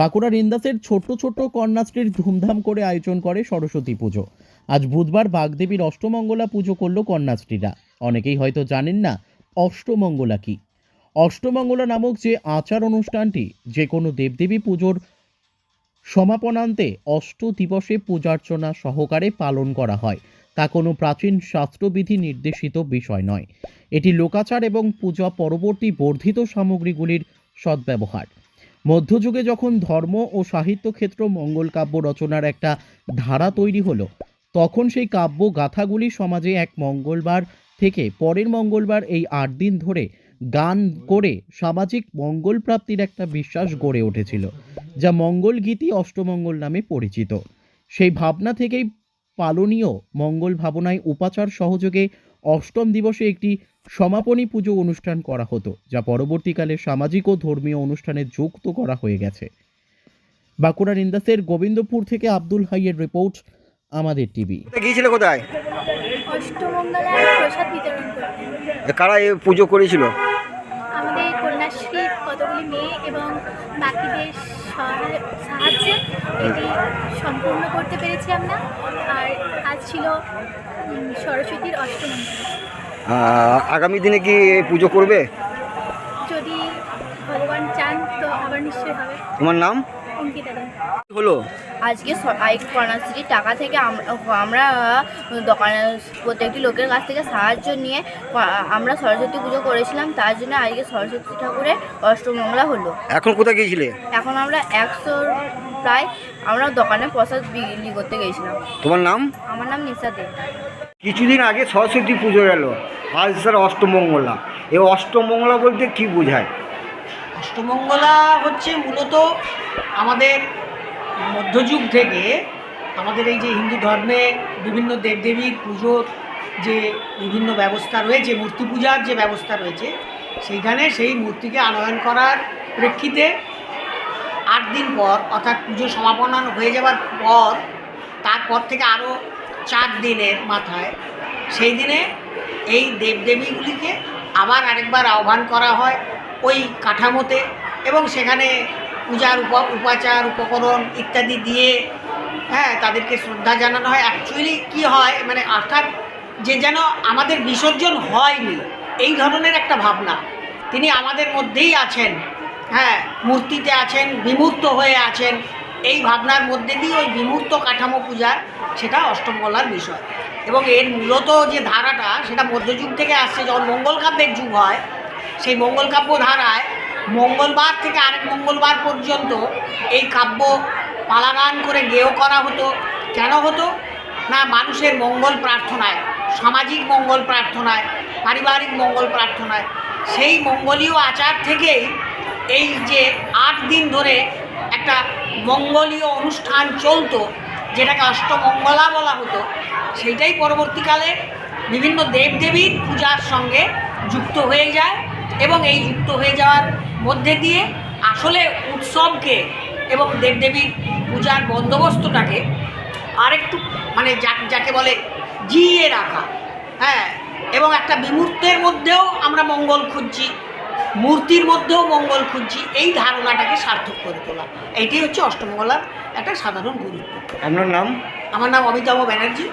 বাঁকুড়ার ইন্দাসের ছোট্ট ছোট্ট কন্যাশ্রীর ধুমধাম করে আয়োজন করে সরস্বতী পুজো। আজ বুধবার বাগদেবীর অষ্টমঙ্গলা পুজো করল কন্যাশ্রীরা। অনেকেই হয়তো জানেন না অষ্টমঙ্গলা কি। অষ্টমঙ্গলা নামক যে আচার অনুষ্ঠানটি, যে কোনো দেবদেবী পুজোর সমাপনান্তে অষ্ট দিবসে পূজার্চনা সহকারে পালন করা হয়, তা কোনো প্রাচীন শাস্ত্রবিধি নির্দেশিত বিষয় নয়। এটি লোকাচার এবং পূজা পরবর্তী বর্ধিত সামগ্রীগুলির সদ্ব্যবহার। মধ্যযুগে যখন ধর্ম ও সাহিত্য ক্ষেত্র মঙ্গল কাব্য রচনার একটা ধারা তৈরি হলো, তখন সেই কাব্য গাথাগুলি সমাজে এক মঙ্গলবার থেকে পরের মঙ্গলবার এই আট দিন ধরে গান করে সামাজিক মঙ্গল প্রাপ্তির একটা বিশ্বাস গড়ে উঠেছিল, যা মঙ্গল গীতি অষ্টমঙ্গল নামে পরিচিত। সেই ভাবনা থেকেই পালনীয় মঙ্গল ভাবনায় উপাচার সহযোগে অষ্টম দিবসে একটি সমাপনী পুজো অনুষ্ঠান করা হতো যা পরবর্তীকালে সামাজিক ও ধর্মীয় অনুষ্ঠানে যুক্ত করা হয়ে গেছে। বাঁকুড়ার ইন্দাসের গোবিন্দপুর থেকে আব্দুল হাইয়ের রিপোর্ট আমাদের টিভি। গিয়েছিল কোথায়? অষ্টমঙ্গলায় প্রসাদ বিতরণ করতে। কারা এই পুজো করেছিল? আমাদের কন্যাশ্রীর কতগুলি মেয়ে এবং বাকিদের সাহায্যে এটি সম্পূর্ণ করতে পেরেছি আমরা। আর ছিল সরস্বতীর অষ্টমী। আগামী দিনে কি পুজো করবে? যদি ভগবান চান তো আবার নিশ্চয়ই হবে। তোমার নাম? হলো? আজকে সবাই কন্যাশ্রীর টাকা থেকে আমরা আমরা দোকানে প্রত্যেকটি লোকের কাছ থেকে সাহায্য নিয়ে আমরা সরস্বতী পুজো করেছিলাম তার জন্য আজকে সরস্বতী ঠাকুরের অষ্টমঙ্গলা হলো। এখন কোথায় গিয়েছিলে? এখন আমরা একশো প্রায় আমরা দোকানে প্রসাদ বিক্রি করতে গিয়েছিলাম। তোমার নাম? আমার নাম নিশা দে। কিছুদিন আগে সরস্বতী পুজো গেল আজ স্যার অষ্টমঙ্গলা। এই অষ্টমঙ্গলা বলতে কি বোঝায়? অষ্টমঙ্গলা হচ্ছে মূলত আমাদের মধ্যযুগ থেকে আমাদের এই যে হিন্দু ধর্মে বিভিন্ন দেবদেবীর পুজোর যে বিভিন্ন ব্যবস্থা রয়েছে, মূর্তি পূজার যে ব্যবস্থা রয়েছে, সেইখানে সেই মূর্তিকে আনয়ন করার প্রেক্ষিতে আট দিন পর, অর্থাৎ পুজো সমাপন হয়ে যাওয়ার পর, তারপর থেকে আরও চার দিনের মাথায়, সেই দিনে এই দেবদেবীগুলিকে আবার আরেকবার আহ্বান করা হয়। ওই কাঠামোতে এবং সেখানে পূজার উপা, উপাচার, উপকরণ ইত্যাদি দিয়ে হ্যাঁ তাদেরকে শ্রদ্ধা জানানো হয়। অ্যাকচুয়ালি কি হয় মানে অর্থাৎ যে যেন আমাদের বিসর্জন হয়নি, এই ধরনের একটা ভাবনা। তিনি আমাদের মধ্যেই আছেন হ্যাঁ মূর্তিতে আছেন, বিমূর্ত হয়ে আছেন। এই ভাবনার মধ্যে দিয়ে ওই বিমূর্ত কাঠামো পূজার সেটা অষ্টমঙ্গলার বিষয়। এবং এর মূলত যে ধারাটা, সেটা মধ্যযুগ থেকে আসছে। যখন মঙ্গল কাব্যের যুগ হয় সেই মঙ্গল কাব্য ধারায় মঙ্গলবার থেকে আরেক মঙ্গলবার পর্যন্ত এই কাব্য পালাগান করে গেয় করা হতো। কেন হতো? না, মানুষের মঙ্গল প্রার্থনায়, সামাজিক মঙ্গল প্রার্থনায়, পারিবারিক মঙ্গল প্রার্থনায়। সেই মঙ্গলীয় আচার থেকেই এই যে আট দিন ধরে একটা মঙ্গলীয় অনুষ্ঠান চলতো, যেটাকে অষ্টমঙ্গলা বলা হতো, সেইটাই পরবর্তীকালে বিভিন্ন দেবদেবীর পূজার সঙ্গে যুক্ত হয়ে যায়। এবং এই যুক্ত হয়ে যাওয়ার মধ্যে দিয়ে আসলে উৎসবকে এবং দেবদেবীর পূজার বন্দোবস্তটাকে আরেকটু মানে যা- যাকে বলে জিয়ে রাখা। হ্যাঁ এবং একটা বিমূর্তের মধ্যেও আমরা মঙ্গল খুঁজছি মূর্তির মধ্যেও মঙ্গল খুঁজছি এই ধারণাটাকে সার্থক করে তোলা। এইটাই হচ্ছে অষ্টমঙ্গলার একটা সাধারণ গুরুত্ব। আপনার নাম? আমার নাম অমিতাভ ব্যানার্জি।